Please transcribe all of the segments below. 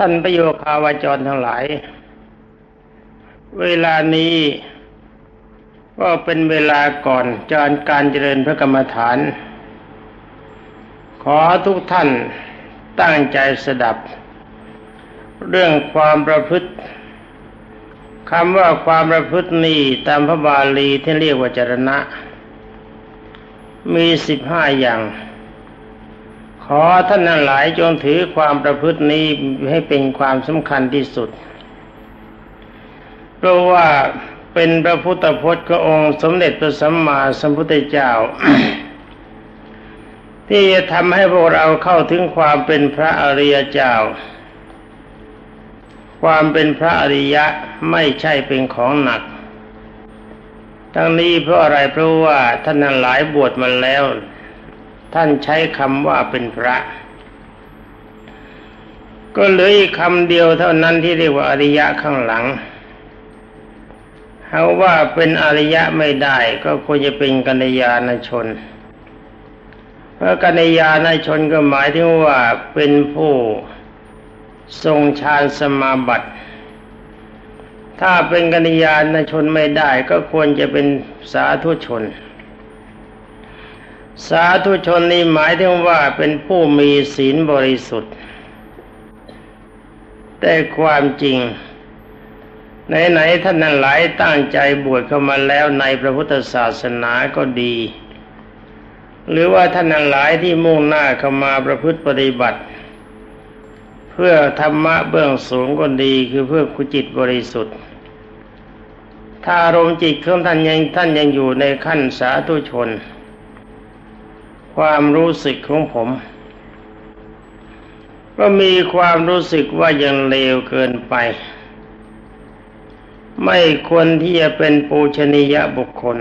ท่านประโยคาวาจรทั้งหลาย เวลานี้ก็เป็นเวลาก่อนจารการเจริญพระกรรมฐาน ขอทุกท่านตั้งใจสดับ เรื่องความประพฤติคำว่าความประพฤตินี้ตามพระบาลีที่เรียกว่าจรณะ มีสิบห้าอย่าง ขอท่านทั้งหลายจงถือความประพฤตินี้ให้เป็นความสำคัญที่สุด เพราะว่าเป็นพระพุทธพจน์ขององค์สมเด็จพระสัมมาสัมพุทธเจ้า ที่จะทำให้พวกเราเข้าถึงความเป็นพระอริยเจ้า ความเป็นพระอริยะไม่ใช่เป็นของหนัก ทั้งนี้เพราะอะไรเพราะว่าท่านนั้นหลายบวชมาแล้ว ท่านใช้คำว่าเป็นพระ ก็เหลืออีกคำเดียวเท่านั้นที่เรียกว่าอริยะข้างหลังเขาว่าเป็นอริยะไม่ได้ ก็ควรจะเป็นกัญญาณชน เพราะกัญญาณชนก็หมายถึงว่าเป็นผู้ทรงฌานสมาบัติ ถ้าเป็นกัญญาณชนไม่ได้ ก็ควรจะเป็นสาธุชน สาธุชนนี้หมายถึงว่าเป็นผู้มีศีลบริสุทธิ์ แต่ความจริงไหนๆท่านนั้นหลายตั้งใจบวชเข้ามาแล้วในพระพุทธศาสนาก็ดี หรือว่าท่านนั้นหลายที่มุ่งหน้าเข้ามาประพฤติปฏิบัติ เพื่อธรรมะเบื้องสูงก็ดีคือเพื่อคุจิตบริสุทธิ์ ถ้าอารมณ์จิตของท่านยังท่านยังอยู่ในขั้นสาธุชน ความรู้สึกของผม ก็มีความรู้สึกว่ายังเลวเกินไป ไม่ควรที่จะเป็นปูชนียบุคคล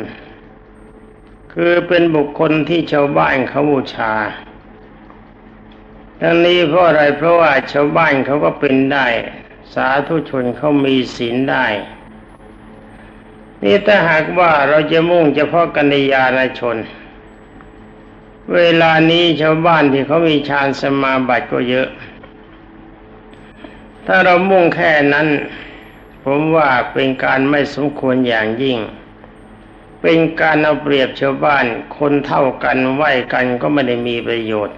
คือเป็นบุคคลที่ชาวบ้านเขาบูชาทั้งนี้เพราะอะไรเพราะว่าชาวบ้านเขาก็เป็นได้ สาธุชนเขามีศีลได้ นี่ถ้าหากว่าเราจะมุ่งเฉพาะกัญญาณชน เวลานี้ชาวบ้านที่เขามีฌานสมาบัติก็เยอะ ถ้าเรามุ่งแค่นั้น ผมว่าเป็นการไม่สมควรอย่างยิ่ง เป็นการเอาเปรียบชาวบ้าน คนเท่ากันไหวกันก็ไม่ได้มีประโยชน์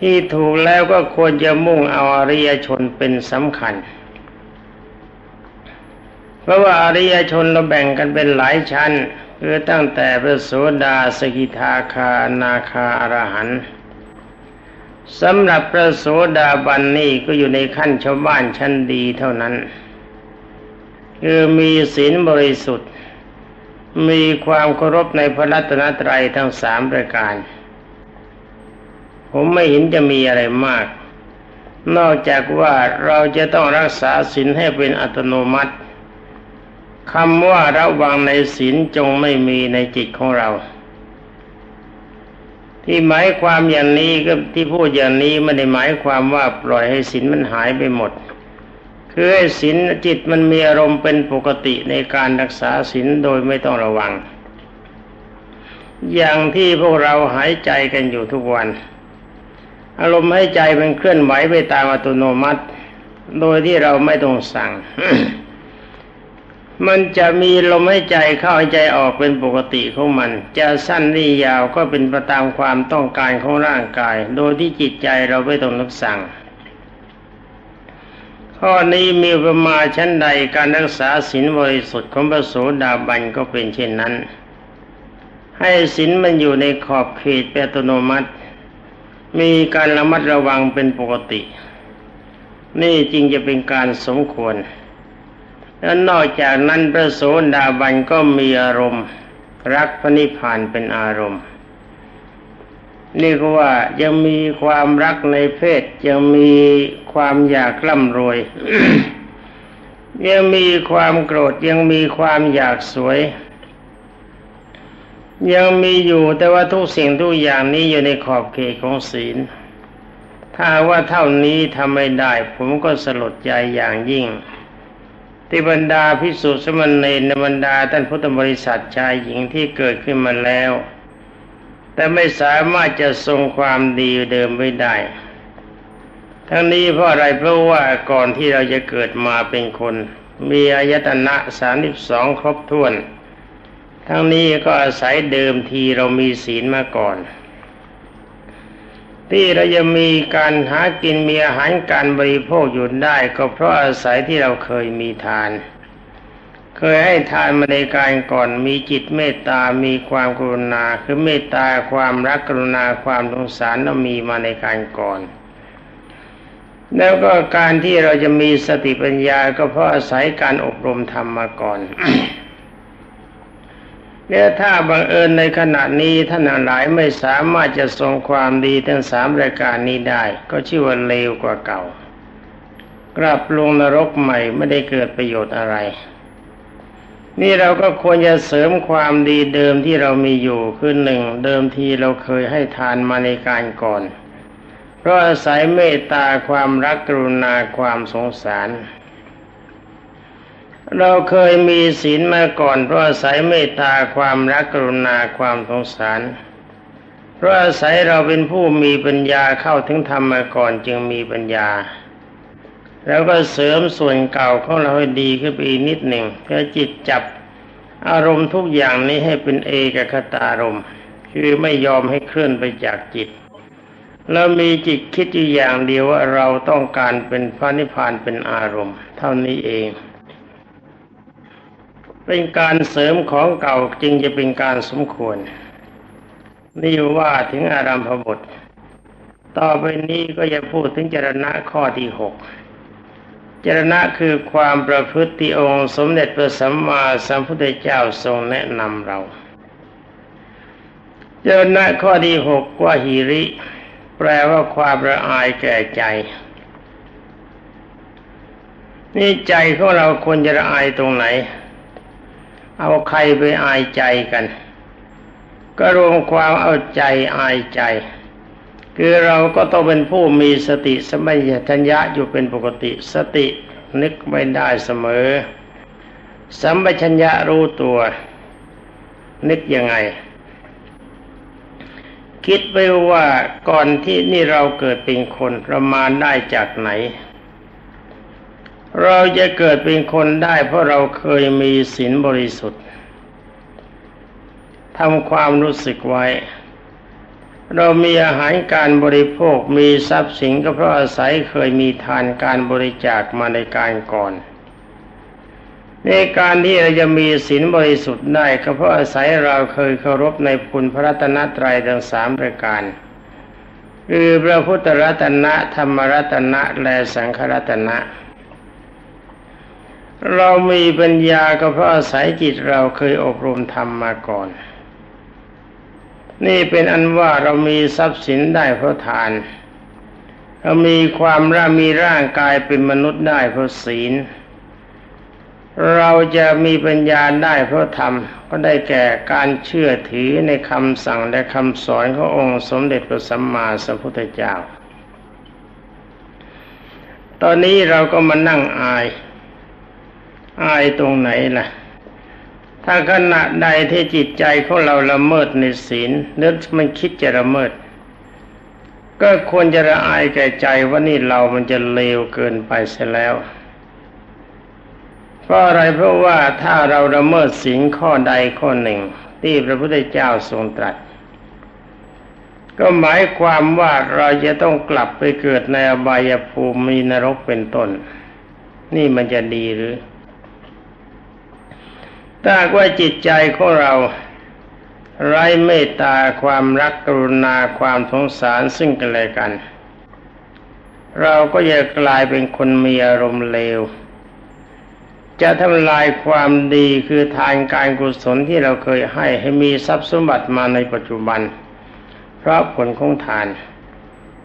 ที่ถูกแล้วก็ควรจะมุ่งเอาอริยชนเป็นสำคัญ เพราะว่าอริยชนเราแบ่งกันเป็นหลายชั้น คือตั้งแต่พระโสดาสกิทาคานาคาอรหันต์สำหรับพระโสดาบันนี่ก็อยู่ในขั้นชาวบ้านชั้นดีเท่านั้น คือมีศีลบริสุทธิ์ มีความเคารพในพระรัตนตรัยทั้งสามประการ ผมไม่เห็นจะมีอะไรมาก นอกจากว่าเราจะต้องรักษาศีลให้เป็นอัตโนมัติ คำว่าระวังในศีลจงไม่มีในจิตของเรา ที่หมายความอย่างนี้ก็ที่พูดอย่างนี้ไม่ได้หมายความว่าปล่อยให้ศีลมันหายไปหมด คือให้ศีลจิตมันมีอารมณ์เป็นปกติในการรักษาศีลโดยไม่ต้องระวัง อย่างที่พวกเราหายใจกันอยู่ทุกวัน อารมณ์ให้ใจมันเคลื่อนไหวไปตามอัตโนมัติ โดยที่เราไม่ต้องสั่ง มันจะมีลมหายใจเข้าหายใจออกเป็นปกติของมัน จะสั้นหรือยาวก็เป็นไปตามความต้องการของร่างกาย โดยที่จิตใจเราไม่ต้องรับสั่ง ข้อนี้มีประมาชั้นใดการรักษาศีลบริสุทธิ์ของพระโสดาบันก็เป็นเช่นนั้น ให้ศีลมันอยู่ในขอบเขตเป็นอัตโนมัติ มีการระมัดระวังเป็นปกติ นี่จริงจะเป็นการสมควร แล้วนอกจากนั้นพระโสดาบันก็มีอารมณ์ รักพระนิพพานเป็นอารมณ์นี่ก็ว่ายังมีความรักในเพศ ยังมีความอยากร่ำรวย ยังมีความโกรธยังมีความอยากสวย ยังมีอยู่แต่ว่าทุกสิ่งทุกอย่างนี้อยู่ในขอบเขตของศีล ถ้าว่าเท่านี้ทำไม่ได้ ผมก็สลดใจอย่างยิ่ง ที่บรรดาพิสุสมณเณรบรรดาท่านพุทธบริษัทชายหญิงที่เกิดขึ้นมาแล้ว แต่ไม่สามารถจะทรงความดีเดิมไว้ได้ ทั้งนี้เพราะอะไรเพราะว่าก่อนที่เราจะเกิดมาเป็นคน มีอายตนะสามสิบสองครบถ้วน ทั้งนี้ก็อาศัยเดิมทีเรามีศีลมาก่อน ที่เราจะมีการหากินมีอาหารการบริโภคอยู่ได้ ก็เพราะอาศัยที่เราเคยมีทาน เคยให้ทานมาในการก่อนมีจิตเมตตา มีความกรุณา คือเมตตาความรักกรุณาความสงสารเรามีมาในการก่อน แล้วก็การที่เราจะมีสติปัญญาก็เพราะอาศัยการอบรมธรรมมาก่อน เนี่ยถ้าบังเอิญในขณะนี้ท่านหลายไม่สามารถจะทรงความดีทั้งสามรายการนี้ได้ ก็ชื่อว่าเลวกว่าเก่า กลับลงนรกใหม่ไม่ได้เกิดประโยชน์อะไร นี่เราก็ควรจะเสริมความดีเดิมที่เรามีอยู่คือหนึ่งเดิมทีเราเคยให้ทานมาในการก่อน เพราะอาศัยเมตตาความรักกรุณาความสงสาร เราเคยมีศีลมาก่อนเพราะอาศัยเมตตาความรักกรุณาความสงสาร เพราะอาศัยเราเป็นผู้มีปัญญาเข้าถึงธรรมมาก่อนจึงมีปัญญา แล้วก็เสริมส่วนเก่าของเราให้ดีขึ้นไปอีกนิดหนึ่งเพื่อจิตจับอารมณ์ทุกอย่างนี้ให้เป็นเอกคตารมณ์คือไม่ยอมให้เคลื่อนไปจากจิต แล้วมีจิตคิดอยู่อย่างเดียวว่าเราต้องการเป็นพระนิพพานเป็นอารมณ์ เท่านี้เอง เป็นการเสริมของเก่าจึงจะเป็นการสมควร นี่ว่าถึงอารัมพบท ต่อไปนี้ก็จะพูดถึงจรณะข้อที่หกจรณะคือความประพฤติองค์สมเด็จพระสัมมาสัมพุทธเจ้าทรงแนะนำเราจรณะข้อที่หกว่าหิริ แปลว่าความระอายแก่ใจ นี่ใจของเราควรจะระอายตรงไหน เอาใครไปอายใจกัน ก็รวมความเอาใจอายใจ คือเราก็ต้องเป็นผู้มีสติสมัยทัญญะอยู่เป็นปกติสตินึกไม่ได้เสมอ สัมปชัญญะรู้ตัว นึกยังไง คิดไปว่าก่อนที่นี่เราเกิดเป็นคนเรามาได้จากไหน เราจะเกิดเป็นคนได้เพราะเราเคยมีศีลบริสุทธิ์ทำความรู้สึกไว้ เรามีอาหารการบริโภคมีทรัพย์สินก็เพราะอาศัยเคยมีทานการบริจาคมาในการก่อน ในการที่เราจะมีศีลบริสุทธิ์ได้ก็เพราะอาศัยเราเคยเคารพในคุณพระรัตนตรัยทั้งสามประการคือพระพุทธรัตนะธรรมรัตนะและสังฆรัตนะ เรามีปัญญาก็เพราะอาศัยจิตเราเคยอบรมธรรมมาก่อน นี่เป็นอันว่าเรามีทรัพย์สินได้เพราะทาน เรามีความร่ามีร่างกายเป็นมนุษย์ได้เพราะศีล เราจะมีปัญญาได้เพราะธรรมก็ได้แก่การเชื่อถือในคำสั่งและคำสอนขององค์สมเด็จพระสัมมาสัมพุทธเจ้า ตอนนี้เราก็มานั่งอาย อายตรงไหนล่ะ ถ้าขณะใดที่จิตใจของเราละเมิดในศีลนึกมันคิดจะละเมิด ก็ควรจะละอายแก่ใจว่านี่เรามันจะเลวเกินไปเสียแล้วเพราะอะไรเพราะว่าถ้าเราละเมิดศีลข้อใดข้อหนึ่ง ที่พระพุทธเจ้าทรงตรัส ก็หมายความว่าเราจะต้องกลับไปเกิดในอบายภูมิมีนรกเป็นต้น นี่มันจะดีหรือ ถ้าว่าจิตใจของเราไร้เมตตาความรักกรุณาความสงสารซึ่งกันและกัน เราก็จะกลายเป็นคนมีอารมณ์เลว จะทำลายความดีคือทานการกุศลที่เราเคยให้ให้มีทรัพย์สมบัติมาในปัจจุบัน เพราะผลของทาน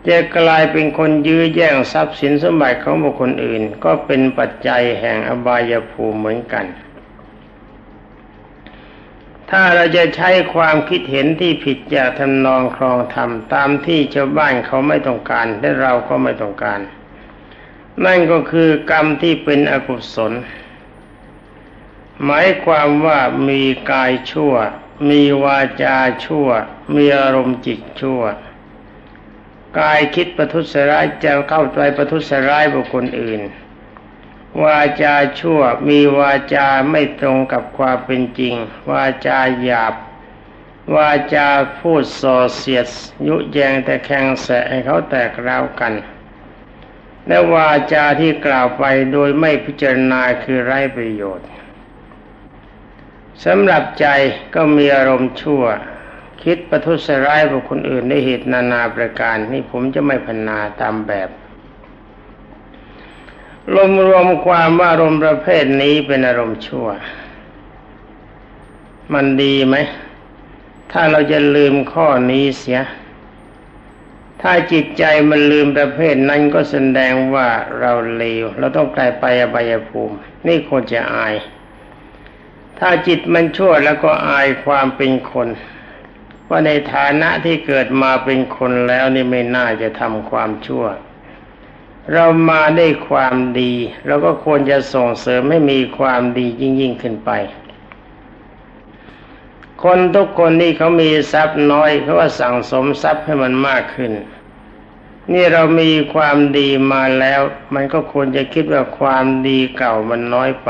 จะกลายเป็นคนยื้อแย่งทรัพย์สินสมบัติของบุคคลอื่น ก็เป็นปัจจัยแห่งอบายภูมิเหมือนกัน ถ้าเราจะใช้ความคิดเห็นที่ผิดจากทำนองครองธรรมตามที่ชาวบ้านเขาไม่ต้องการและเราก็ไม่ต้องการ นั่นก็คือกรรมที่เป็นอกุศล หมายความว่ามีกายชั่ว มีวาจาชั่ว มีอารมณ์จิตชั่ว กายคิดประทุษร้ายจะเข้าไปประทุษร้ายบุคคลอื่น วาจาชั่วมีวาจาไม่ตรงกับความเป็นจริง วาจาหยาบ วาจาพูดส่อเสียด ยุแยงแต่แข่งแสให้เขาแตกร้าวกัน และวาจาที่กล่าวไปโดยไม่พิจารณาคือไร้ประโยชน์สำหรับใจก็มีอารมณ์ชั่ว คิดประทุษร้ายบุคคลอื่นในเหตุนานาประการ นี่ผมจะไม่พรรณนาตามแบบ รวมรวมความว่าอารมณ์ประเภทนี้เป็นอารมณ์ชั่ว มันดีไหม ถ้าเราจะลืมข้อนี้เสีย ถ้าจิตใจมันลืมประเภทนั้นก็แสดงว่าเราเลว เราต้องกลายไปอบายภูมิ นี่ควรจะอาย ถ้าจิตมันชั่วแล้วก็อายความเป็นคน ว่าในฐานะที่เกิดมาเป็นคนแล้วนี่ไม่น่าจะทำความชั่ว เรามาได้ความดี เราก็ควรจะส่งเสริมให้มีความดียิ่งยิ่งขึ้นไป คนทุกคนนี่เขามีทรัพย์น้อยเขาว่าสั่งสมทรัพย์ให้มันมากขึ้น นี่เรามีความดีมาแล้ว มันก็ควรจะคิดว่าความดีเก่ามันน้อยไป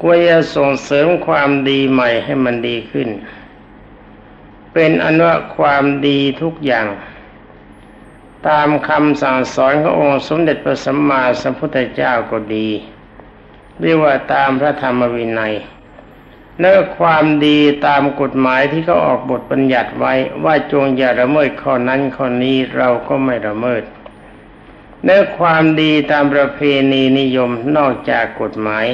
ควรจะส่งเสริมความดีใหม่ให้มันดีขึ้น เป็นอันว่าความดีทุกอย่าง ตามคำสั่งสอนขององค์สมเด็จพระสัมมาสัมพุทธเจ้าก็ดีเรียกว่าตามพระธรรมวินัยเนื้อความดีตามกฎหมายที่เขาออกบทบัญญัติไว้ว่าจงอย่าละเมิดข้อนั้นข้อนี้เราก็ไม่ละเมิดเนื้อความดีตามประเพณีนิยมนอกจากกฎหมาย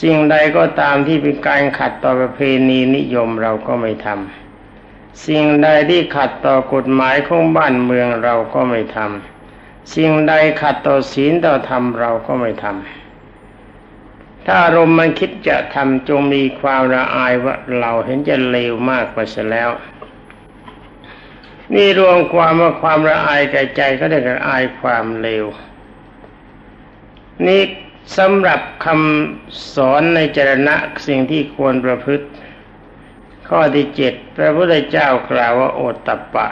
สิ่งใดก็ตามที่เป็นการขัดต่อประเพณีนิยมเราก็ไม่ทำ สิ่งใดที่ขัดต่อกฎหมายของบ้านเมืองเราก็ไม่ทำสิ่งใดขัดต่อศีลต่อธรรมเราก็ไม่ทำถ้าอารมณ์มันคิดจะทำจงมีความละอายว่าเราเห็นจะเลวมากกว่าเสียแล้ว นี่รวมความว่าความละอายแก่ใจก็ได้กับอายความเลวนี่สำหรับคำสอนในจรณะสิ่งที่ควรประพฤติ ข้อที่เจ็ดพระพุทธเจ้ากล่าวว่าโอตตะปะ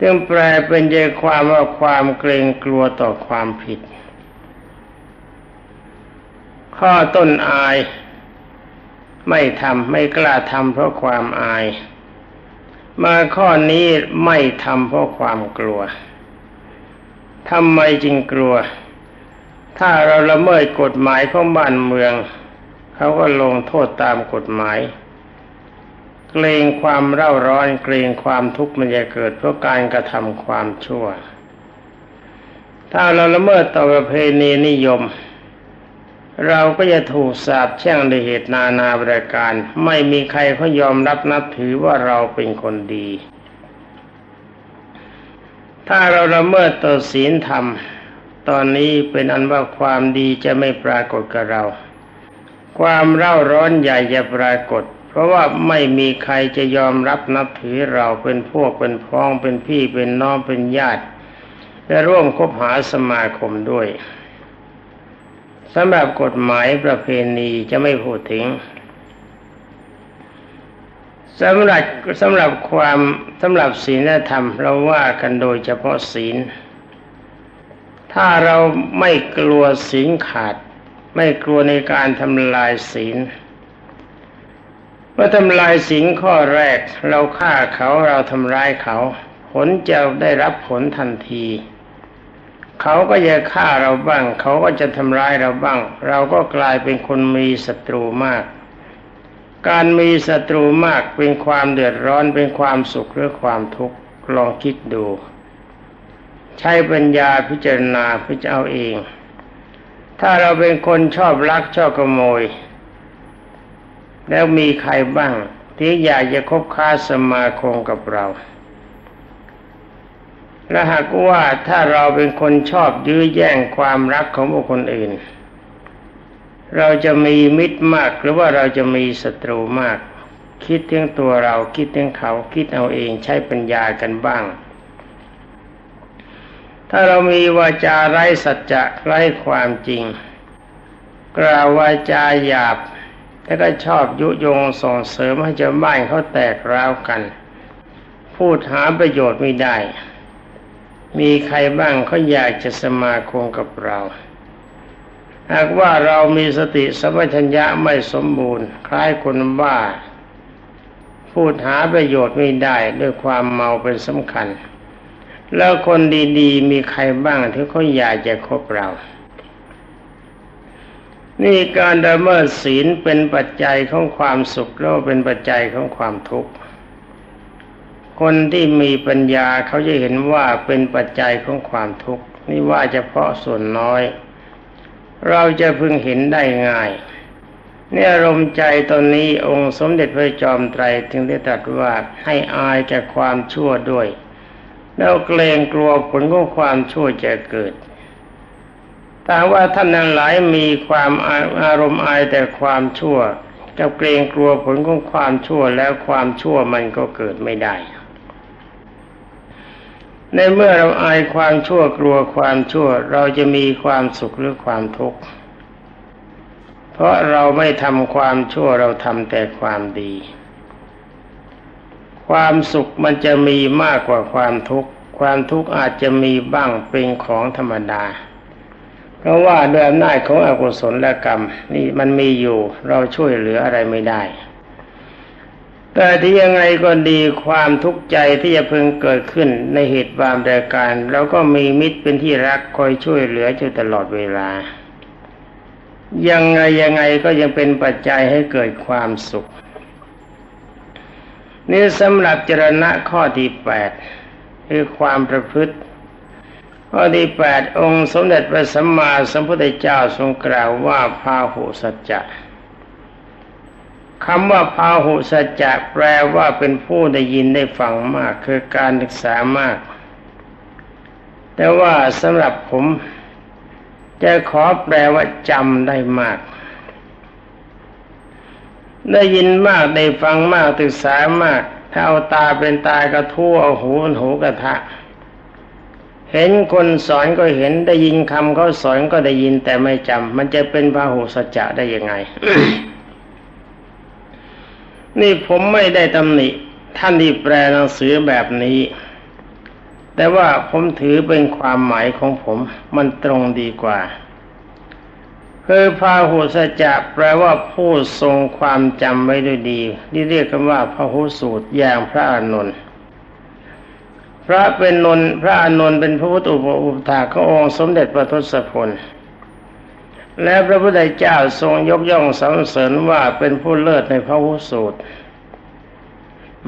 ซึ่งแปลเป็นใจความว่าความเกรงกลัวต่อความผิด ข้อต้นอาย ไม่ทำไม่กล้าทำเพราะความอาย มาข้อนี้ไม่ทำเพราะความกลัวทำไมจึงกลัว ถ้าเราละเมิดกฎหมายของบ้านเมือง เขาก็ลงโทษตามกฎหมายเกรงความเร่าร้อนเกรงความทุกข์มันจะเกิดเพราะการกระทำความชั่ว ถ้าเราละเมิดต่อประเพณีนิยม เราก็จะถูกสาปแช่งในเหตุนานาบริการ ไม่มีใครเขายอมรับนับถือว่าเราเป็นคนดี ถ้าเราละเมิดต่อศีลธรรม ตอนนี้เป็นอันว่าความดีจะไม่ปรากฏกับเรา ความเร่าร้อนใหญ่จะปรากฏ เพราะว่าไม่มีใครจะยอมรับนับถือเราเป็นพวกเป็นพ้องเป็นพี่เป็นน้องเป็นญาติและร่วมคบหาสมาคมด้วยสำหรับกฎหมายประเพณีจะไม่พูดถึงสำหรับสำหรับความสำหรับศีลธรรมเราว่ากันโดยเฉพาะศีล ถ้าเราไม่กลัวศีลขาด ไม่กลัวในการทำลายศีลเมื่อทำลายศีลข้อแรก เราฆ่าเขาเราทำร้ายเขา ผลจะได้รับผลทันทีเขาก็จะฆ่าเราบ้าง เขาก็จะทำร้ายเราบ้าง เราก็กลายเป็นคนมีศัตรูมาก การมีศัตรูมากเป็นความเดือดร้อนเป็นความสุขหรือความทุกข์ลองคิดดู ใช้ปัญญาพิจารณาพิจารณาเอง ถ้าเราเป็นคนชอบลักชอบขโมย แล้วมีใครบ้าง ที่อยากจะคบค้าสมาคมกับเราและหากว่าถ้าเราเป็นคนชอบยื้อแย่งความรักของบุคคลอื่น เราจะมีมิตรมากหรือว่าเราจะมีศัตรูมาก คิดถึงตัวเราคิดถึงเขาคิดเอาเองใช้ปัญญากันบ้าง ถ้าเรามีวาจาไร้สัจจะไร้ความจริง กล่าววาจาหยาบแล้วก็ชอบยุยงส่งเสริมให้ชาวบ้านเขาแตกร้าวกัน พูดหาประโยชน์ไม่ได้ มีใครบ้างเขาอยากจะสมาคมกับเรา หากว่าเรามีสติสัมปชัญญะไม่สมบูรณ์ คล้ายคนบ้า พูดหาประโยชน์ไม่ได้ด้วยความเมาเป็นสำคัญ แล้วคนดีๆ มีใครบ้างที่เขาอยากจะคบเรา นี่การดำเนินศีลเป็นปัจจัยของความสุขแล้วเป็นปัจจัยของความทุกข์ คนที่มีปัญญาเขาจะเห็นว่าเป็นปัจจัยของความทุกข์นี่ว่าเฉพาะส่วนน้อย เราจะพึงเห็นได้ง่ายเนี่ยอารมณ์ใจตอนนี้องค์สมเด็จพระจอมไตรจึงได้ตรัสว่าให้อายแก่ความชั่วด้วย แล้วเกรงกลัวผลของความชั่วจะเกิดแต่ว่าท่านนั้นหลายมีความอารมณ์อายแต่ความชั่วกับเกรงกลัวผลของความชั่วแล้วความชั่วมันก็เกิดไม่ได้ ในเมื่อเราอายความชั่วกลัวความชั่ว เราจะมีความสุขหรือความทุกข์ เพราะเราไม่ทำความชั่วเราทำแต่ความดี ความสุขมันจะมีมากกว่าความทุกข์ ความทุกข์อาจจะมีบ้างเป็นของธรรมดา เพราะว่าด้วยอำนาจของอกุศลกรรม นี่มันมีอยู่เราช่วยเหลืออะไรไม่ได้ แต่ที่ยังไงก็ดีความทุกข์ใจที่จะพึงเกิดขึ้นในเหตุบางประการเราก็มีมิตรเป็นที่รักคอยช่วยเหลืออยู่ตลอดเวลา ยังไงยังไงก็ยังเป็นปัจจัยให้เกิดความสุข นี่สำหรับจรณะข้อที่แปดคือความประพฤติ ข้อที่แปดองค์สมเด็จพระสัมมาสัมพุทธเจ้าทรงกล่าวว่าพาหุสัจจะคำว่าพาหุสัจจะแปลว่าเป็นผู้ได้ยินได้ฟังมาก คือการศึกษามาก แต่ว่าสำหรับผม จะขอแปลว่าจำได้มาก ได้ยินมากได้ฟังมากศึกษามาก ถ้าเอาตาเป็นตากระทั่วเอาหูเป็นหูกระทะ เห็นคนสอนก็เห็นได้ยินคำเขาสอนก็ได้ยินแต่ไม่จำมันจะเป็นพาหุสัจจะได้ยังไง นี่ผมไม่ได้ตำหนิท่านที่แปลหนังสือแบบนี้ แต่ว่าผมถือเป็นความหมายของผม มันตรงดีกว่า คือพาหุสจะแปลว่าผู้ทรงความจำไว้ด้วยดีที่เรียกกันว่าพาหุสูตรอย่างพระอานนท์พระเป็นนนพระอานนท์เป็นพระพุทธอุปอุปถาขององค์สมเด็จพระทศพล และพระพุทธเจ้าทรงยกย่องสรรเสริญว่าเป็นผู้เลิศในพระวุสูตร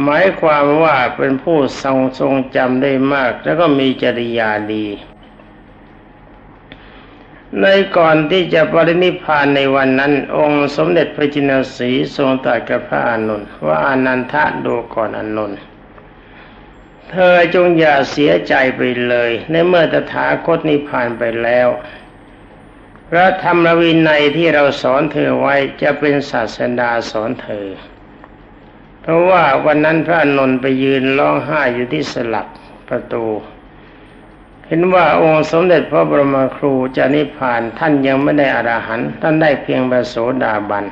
หมายความว่าเป็นผู้ทรงทรงจำได้มาก แล้วก็มีจริยาดี ในก่อนที่จะปรินิพานในวันนั้น องค์สมเด็จพระจินสีทรงตรัสกับพระอานนท์ว่าอนันทะดูก่อนอานนท์เธอจงอย่าเสียใจไปเลย ในเมื่อตถาคตนิพพานไปแล้วพระธรรมวินัยที่เราสอนเธอไว้จะเป็นศาสดาสอนเธอ เพราะว่าวันนั้นพระนนท์ไปยืนร้องไห้อยู่ที่สลักประตู เห็นว่าองค์สมเด็จพระบรมครูจะนิพพานท่านยังไม่ได้อรหันต์ท่านได้เพียงพระโสดาบัน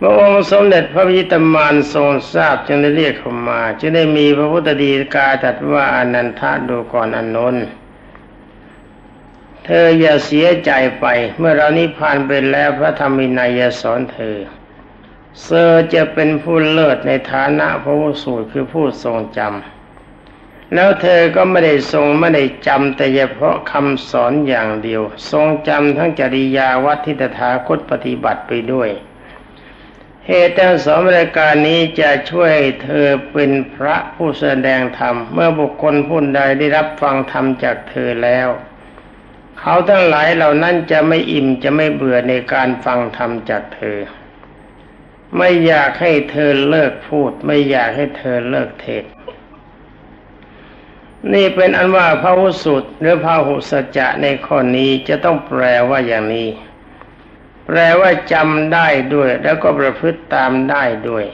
พระองค์สมเด็จพระพิตมานทรงทราบจึงได้เรียกเข้ามา จึงได้มีพระพุทธดีกาตรัสว่าอนันทาดูก่อนอนนท์เธออย่าเสียใจไป เมื่อเรานิพพานไปแล้วพระธรรมินัยสอนเธอเซอจะเป็นผู้เลิศในฐานะพระวสูตรคือผู้ทรงจำ แล้วเธอก็ไม่ได้ทรงไม่ได้จำแต่เฉพาะคำสอนอย่างเดียว ทรงจำทั้งจริยาวัดทิฏฐาคตปฏิบัติไปด้วยเหตุทั้งสองรายการนี้จะช่วยเธอเป็นพระผู้แสดงธรรม เมื่อบุคคลผู้ใดได้รับฟังธรรมจากเธอแล้ว เขาทั้งหลายเหล่านั้นจะไม่อิ่มจะไม่เบื่อในการฟังธรรมจากเธอ ไม่อยากให้เธอเลิกพูด ไม่อยากให้เธอเลิกเทศ นี่เป็นอันว่าพระหุสุตหรือพระหุสจะในข้อนี้จะต้องแปลว่าอย่างนี้ แปลว่าจำได้ด้วย แล้วก็ประพฤติตามได้ด้วย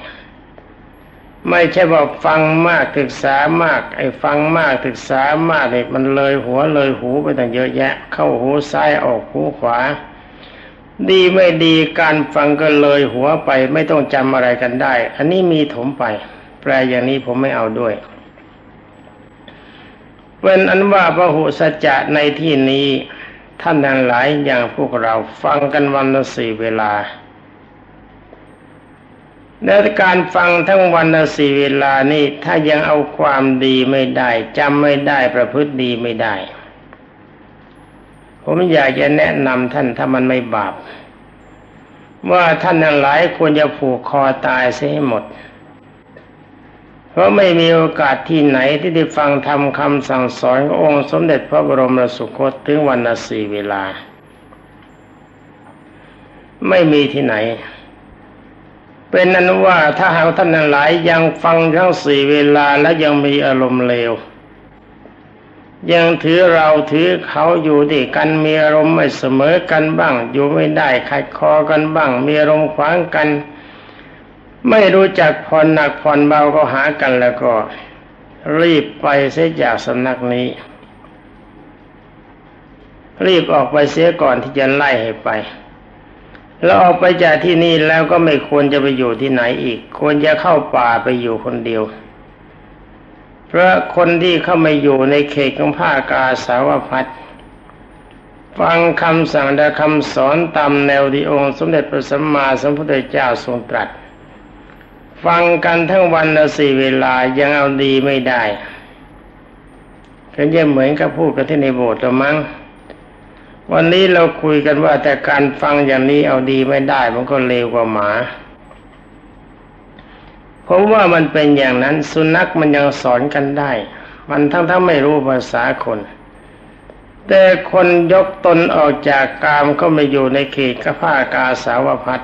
ไม่ใช่บอกฟังมากศึกษามาก ไอ้ฟังมากศึกษามากเนี่ยมันเลยหัวเลยหูไปตั้งเยอะแยะ เข้าหูซ้ายออกหูขวา ดีไม่ดีการฟังก็เลยหัวไป ไม่ต้องจำอะไรกันได้ อันนี้มีถมไป แปลอย่างนี้ผมไม่เอาด้วย เป็นอันว่าพระหุสัจจะในที่นี้ท่านทั้งหลายอย่างพวกเราฟังกันวันละสี่เวลาและการฟังทั้งวันละสี่เวลานี่ถ้ายังเอาความดีไม่ได้จำไม่ได้ประพฤติดีไม่ได้ ผมอยากจะแนะนำท่านถ้ามันไม่บาปว่าท่านทั้งหลายควรจะผูกคอตายเสียให้หมด เพราะไม่มีโอกาสที่ไหนที่ได้ฟังทำคำสั่งสอนขององค์สมเด็จพระบรมสุคตถึงวันละสี่เวลา ไม่มีที่ไหน เป็นนั้นว่าถ้าหากท่านหลายยังฟังทั้งสี่เวลาและยังมีอารมณ์เลว ยังถือเราถือเขาอยู่ด้วยกันมีอารมณ์ไม่เสมอกันบ้าง อยู่ไม่ได้ขัดคอกันบ้าง มีอารมณ์ขวางกัน ไม่รู้จักผ่อนหนักผ่อนเบาก็หากันแล้วก็ รีบไปเสียจากสำนักนี้ รีบออกไปเสียก่อนที่จะไล่ให้ไป แล้วออกไปจากที่นี่แล้วก็ไม่ควรจะไปอยู่ที่ไหนอีก ควรจะเข้าป่าไปอยู่คนเดียว เพราะคนที่เข้ามาอยู่ในเขตของภาคกาสาวพัดฟังคำสั่งและคำสอนตามแนวที่องค์ สมเด็จพระสัมมาสัมพุทธเจ้าทรงตรัส ฟังกันทั้งวันละสี่เวลายังเอาดีไม่ได้ก็จะเหมือนกับพูดกันที่ในโบสถ์ละมั้งวันนี้เราคุยกันว่าแต่การฟังอย่างนี้เอาดีไม่ได้ มันก็เลวกว่าหมาผมว่ามันเป็นอย่างนั้นสุนัขมันยังสอนกันได้ มันทั้งทั้งไม่รู้ภาษาคน แต่คนยกตนออกจากกามก็ไม่อยู่ในเขตกผ้ากาสาวพัด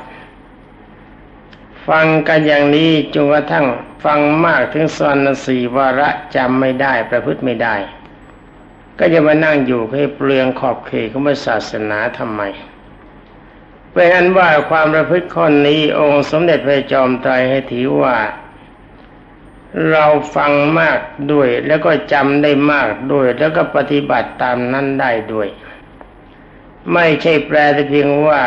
ฟังกันอย่างนี้จนกระทั่งฟังมากถึงสอนสี่วาระจำไม่ได้ประพฤติไม่ได้ ก็จะมานั่งอยู่ให้เปลืองขอบเขตของศาสนาทำไมเป็นอันว่าความประพฤติข้อนี้องค์สมเด็จพระจอมไตรให้ถือว่า เราฟังมากด้วยแล้วก็จำได้มากด้วย แล้วก็ปฏิบัติตามนั้นได้ด้วย ไม่ใช่แปลแต่เพียงว่า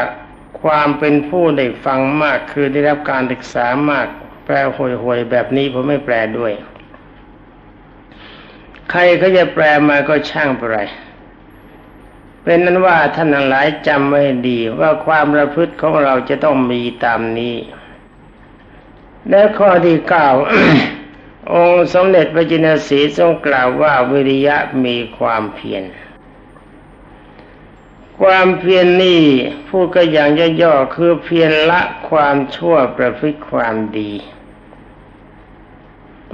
ความเป็นผู้ได้ฟังมากคือได้รับการศึกษามาก แปลห่วยๆแบบนี้ผมไม่แปลด้วย ใครเขาจะแปลมาก็ช่างไปไรเป็นนั้นว่าท่านหลายจำไว้ดีว่าความประพฤติของเราจะต้องมีตามนี้ และข้อที่เก้าองค์สมเด็จพระจินสีทรงกล่าวว่าวิริยะมีความเพียร ความเพียรนนี่พูดก็อย่างย่อๆคือเพียรละความชั่วประพฤติความดี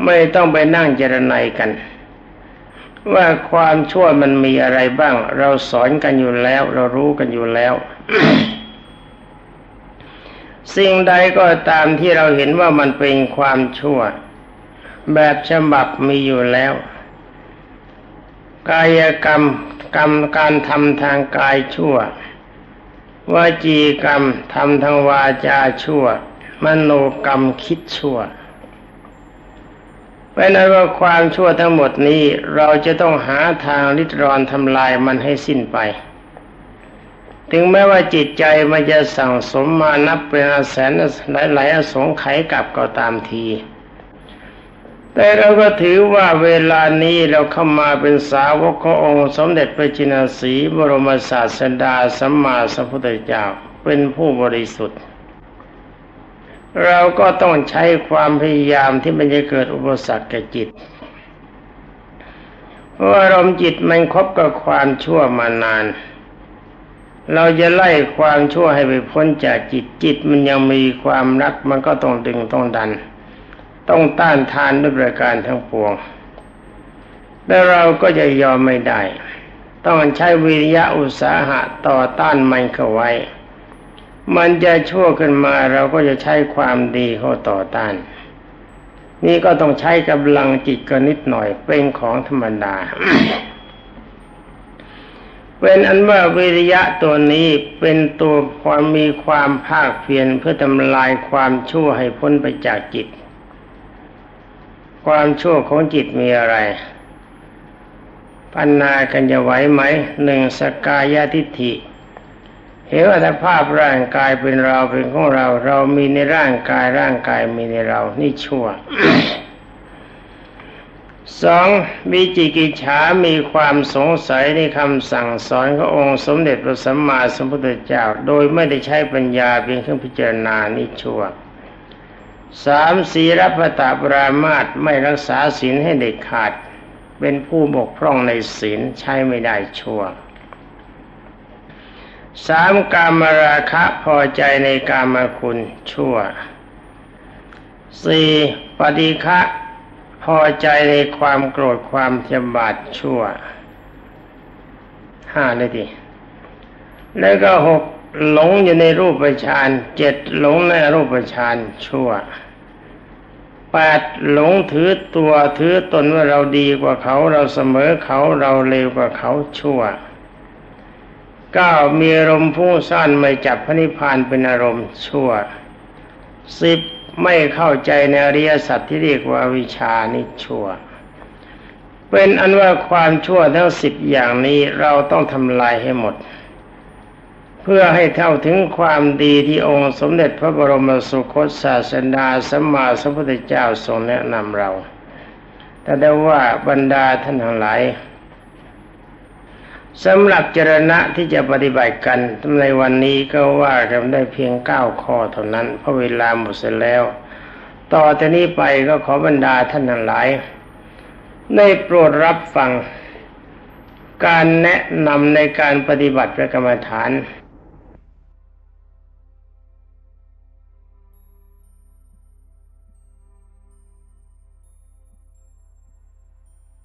ไม่ต้องไปนั่งเจรไนกัน ว่าความชั่วมันมีอะไรบ้าง เราสอนกันอยู่แล้ว เรารู้กันอยู่แล้ว สิ่งใดก็ตามที่เราเห็นว่ามันเป็นความชั่ว แบบฉบับมีอยู่แล้ว กายกรรม กรรมการทำทางกายชั่ววจีกรรมทำทางวาจาชั่ว มโนกรรมคิดชั่วเพราะนั้นว่าความชั่วทั้งหมดนี้เราจะต้องหาทางริดรอนทำลายมันให้สิ้นไป ถึงแม้ว่าจิตใจมันจะสั่งสมมานับเป็นแสนหลายๆอสงไขยกับก็ตามที แต่เราก็ถือว่าเวลานี้เราเข้ามาเป็นสาวกขององค์สมเด็จพระจินสีบรมศาสดาสัมมาสัมพุทธเจ้าเป็นผู้บริสุทธิ์ เราก็ต้องใช้ความพยายามที่มันจะเกิดอุปสรรคแก่จิตเพราะอารมณ์จิตมันคบกับความชั่วมานาน เราจะไล่ความชั่วให้ไปพ้นจากจิตจิตมันยังมีความรักมันก็ต้องดึงต้องดัน ต้องต้านทานด้วยประการทั้งปวงแต่เราก็จะยอมไม่ได้ ต้องใช้วิริยะอุตสาหะต่อต้านมันเข้าไว้ มันจะชั่วขึ้นมาเราก็จะใช้ความดีเข้าต่อต้าน นี่ก็ต้องใช้กำลังจิตกันนิดหน่อยเป็นของธรรมดาเป็นอันว่าวิริยะตัวนี้เป็นตัวความมีความภาคเพียรเพื่อทำลายความชั่วให้พ้นไปจากจิต ความชั่วของจิตมีอะไร ปัญนากันจะไหวไหมหนึ่งสกายาทิฏฐิเห็นว่าถ้าภาพร่างกายเป็นเราเป็นของเรา เรามีในร่างกายร่างกายมีในเรา นี่ชั่วสองวิจิกิจฉามีความสงสัยในคำสั่งสอนขององค์สมเด็จพระสัมมาสัมพุทธเจ้า โดยไม่ได้ใช้ปัญญาเพียงเครื่องพิจารณานี่ชั่ว สามศีรพตาปรามาตไม่รักษาศีลให้เด็ดขาด เป็นผู้บกพร่องในศีลใช้ไม่ได้ชั่วสามกามราคะพอใจในกามคุณชั่วสี่ปฏิฆะพอใจในความโกรธความเทียมบาทชั่วห้าเลยทีแล้วก็หก หลงอยู่ในรูปฌานเจ็ดหลงในรูปฌานชั่วแปดหลงถือตัวถือตนว่าเราดีกว่าเขาเราเสมอเขาเราเลวกว่าเขาชั่วเก้ามีอารมณ์พุ่งซ่านไม่จับพระนิพพานเป็นอารมณ์ชั่วสิบไม่เข้าใจในอริยสัจที่เรียกว่าวิชานิชั่ว เป็นอันว่าความชั่วทั้งสิบอย่างนี้เราต้องทำลายให้หมด พื่อให้เท่าถึงความดีที่องค์สมเด็จพระบรมสุคตศาสดาสัมมาสัมพุทธเจ้าทรงแนะนำเรา แต่ได้ว่าบรรดาท่านทั้งหลายสำหรับจรณะที่จะปฏิบัติกันในวันนี้ก็ว่ากันได้เพียงเก้าข้อเท่านั้น เพราะเวลาหมดเสร็จแล้ว ต่อจากนี้ไปก็ขอบรรดาท่านทั้งหลายได้โปรดรับฟัง การแนะนำในการปฏิบัติพระกรรมฐาน